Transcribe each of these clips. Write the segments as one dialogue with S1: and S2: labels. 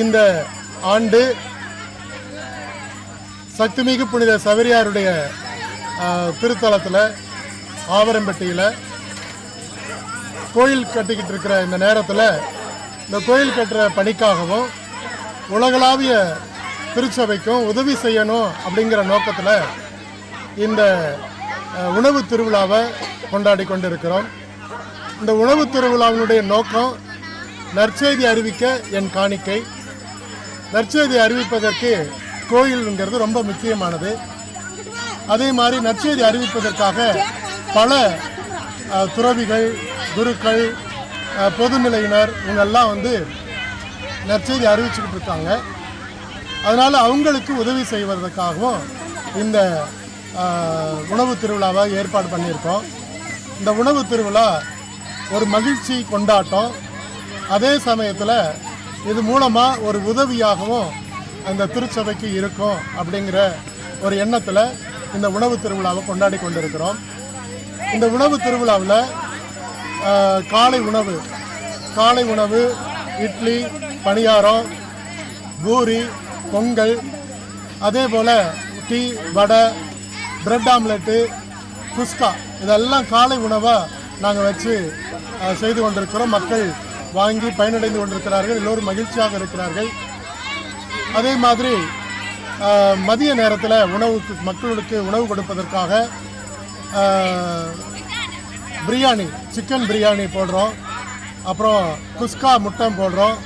S1: இந்த ஆண்டு சக்திமிகு புனித சவரியாருடைய திருத்தலத்தில் ஆவரம்பட்டியில் கோயில் கட்டிக்கிட்டு இருக்கிற இந்த நேரத்தில் இந்த கோயில் கட்டுற பணிக்காகவும் உலகளாவிய திருச்சபைக்கும் உதவி செய்யணும் அப்படிங்கிற நோக்கத்தில் இந்த உணவு திருவிழாவை கொண்டாடி கொண்டிருக்கிறோம். இந்த உணவு திருவிழாவினுடைய நோக்கம் நற்செய்தி அறிவிக்க என் காணிக்கை. நற்செய்தி அறிவிப்பதற்கு கோயிலுங்கிறது ரொம்ப முக்கியமானது. அதே மாதிரி நற்செய்தி அறிவிப்பதற்காக பல துறவிகள் குருக்கள் பொதுநிலையினர் இவங்கெல்லாம் வந்து நற்செய்தி அறிவிச்சுக்கிட்டு இருக்காங்க. அதனால் அவங்களுக்கு உதவி செய்வதற்காகவும் இந்த உணவு திருவிழாவை ஏற்பாடு பண்ணியிருக்கோம். இந்த உணவு திருவிழா ஒரு மகிழ்ச்சி கொண்டாட்டம். அதே சமயத்தில் இது மூலமாக ஒரு உதவியாகவும் அந்த திருச்சபைக்கு இருக்கும் அப்படிங்கிற ஒரு எண்ணத்தில் இந்த உணவு திருவிழாவை கொண்டாடி கொண்டிருக்கிறோம். இந்த உணவு திருவிழாவில் காலை உணவு காலை உணவு இட்லி பணியாரம் பூரி பொங்கல் அதே போல் tea vada bread omelette kuska இதெல்லாம் காலை உணவாக நாங்கள் வச்சு செய்து கொண்டிருக்கிறோம் மக்கள் வாங்கி பயனடைந்து கொண்டிருக்கிறார்கள். எல்லோரும் மகிழ்ச்சியாக இருக்கிறார்கள். அதே மாதிரி மதிய நேரத்தில் உணவுக்கு மக்களுக்கு உணவு கொடுப்பதற்காக பிரியாணி சிக்கன் பிரியாணி போடுறோம். அப்புறம் குஸ்கா முட்டை போடுறோம்.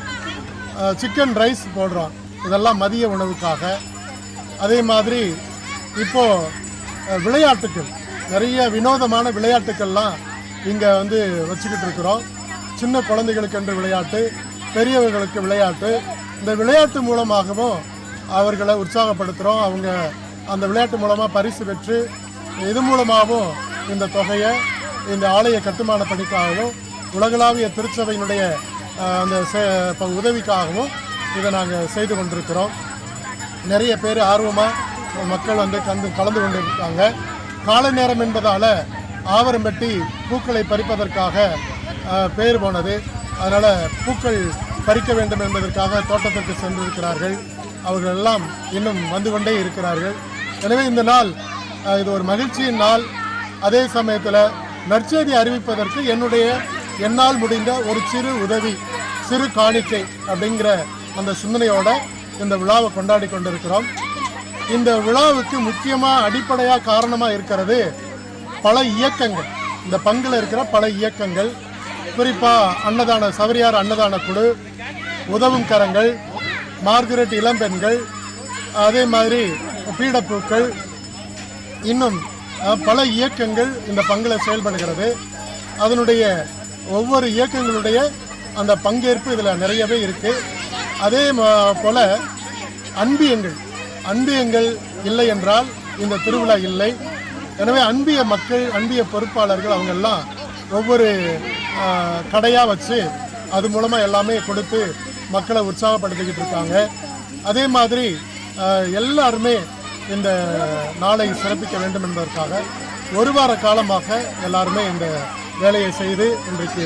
S1: சிக்கன் ரைஸ் போடுறோம். இதெல்லாம் மதிய உணவுக்காக. அதே மாதிரி இப்போது விளையாட்டுகள் விளையாட்டுக்கள். நிறைய வினோதமான விளையாட்டுக்கள்லாம் இங்கே வந்து வச்சுக்கிட்டு இருக்கிறோம். சின்ன குழந்தைகளுக்கு என்று விளையாட்டு பெரியவர்களுக்கு விளையாட்டு. இந்த விளையாட்டு மூலமாகவும் அவர்களை உற்சாகப்படுத்துகிறோம் அவங்க அந்த விளையாட்டு மூலமாக பரிசு பெற்று இது மூலமாகவும் இந்த தொகையை இந்த ஆலய கட்டுமான பணிக்காகவும் உலகளாவிய திருச்சபையினுடைய அந்த உதவிக்காகவும் இதை நாங்கள் செய்து கொண்டிருக்கிறோம். நிறைய பேர் ஆர்வமாக மக்கள் வந்து கந்து கலந்து கொண்டு இருக்காங்க காலை நேரம் என்பதால் ஆவரம்பட்டி பூக்களை பறிப்பதற்காக பெயர் போனது. அதனால் பூக்கள் பறிக்க வேண்டும் என்பதற்காக தோட்டத்திற்கு சென்றிருக்கிறார்கள். அவர்கள் எல்லாம் இன்னும் வந்து கொண்டே இருக்கிறார்கள். எனவே இந்த நாள் இது ஒரு மகிழ்ச்சியின் நாள். அதே சமயத்தில் நற்செய்தி அறிவிப்பதற்கு என்னுடைய என்னால் முடிந்த ஒரு சிறு உதவி சிறு காணிக்கை அப்படிங்கிற அந்த சிந்தனையோட இந்த விழாவை கொண்டாடி கொண்டிருக்கிறோம். இந்த விழாவுக்கு முக்கியமாக அடிப்படையாக காரணமாக இருக்கிறது பல இயக்கங்கள். இந்த பங்கில் இருக்கிற பல இயக்கங்கள். குறிப்பாக அன்னதான சவரியார் அன்னதான குழு உதவும் கரங்கள் மார்கரெட் இளம்பெண்கள் அதே மாதிரி பீடப்பூக்கள் இன்னும் பல இயக்கங்கள் இந்த பங்கில் செயல்படுகிறது. அதனுடைய ஒவ்வொரு இயக்கங்களுடைய அந்த பங்கேற்பு இதில் நிறையவே இருக்குது அதே போல் போல அன்பியங்கள் அன்பியங்கள் இல்லை என்றால் இந்த திருவிழா இல்லை. எனவே அன்பிய மக்கள் அன்பிய பொறுப்பாளர்கள் அவங்கெல்லாம் ஒவ்வொரு கடையாக வச்சு அது மூலமாக எல்லாமே கொடுத்து மக்களை உற்சாகப்படுத்திக்கிட்டு இருக்காங்க. அதே மாதிரி எல்லாருமே இந்த நாளை சிறப்பிக்க வேண்டும் என்பதற்காக ஒரு வார காலமாக எல்லாருமே இந்த வேலையை செய்து இன்றைக்கு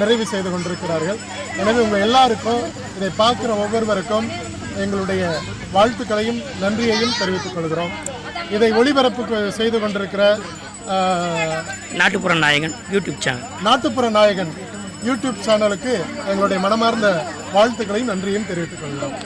S1: நிறைவு செய்து கொண்டிருக்கிறார்கள். எனவே உங்கள் எல்லாருக்கும் இதை பார்க்குற ஒவ்வொருவருக்கும் எங்களுடைய வாழ்த்துக்களையும் நன்றியையும் தெரிவித்துக் கொள்கிறோம். இதை ஒளிபரப்பு செய்து கொண்டிருக்கிற
S2: நாட்டுப்புற நாயகன் யூடியூப் சேனல்
S1: நாட்டுப்புற நாயகன் யூடியூப் சேனலுக்கு எங்களுடைய மனமார்ந்த வாழ்த்துக்களையும் நன்றியும் தெரிவித்துக் கொள்கிறோம்.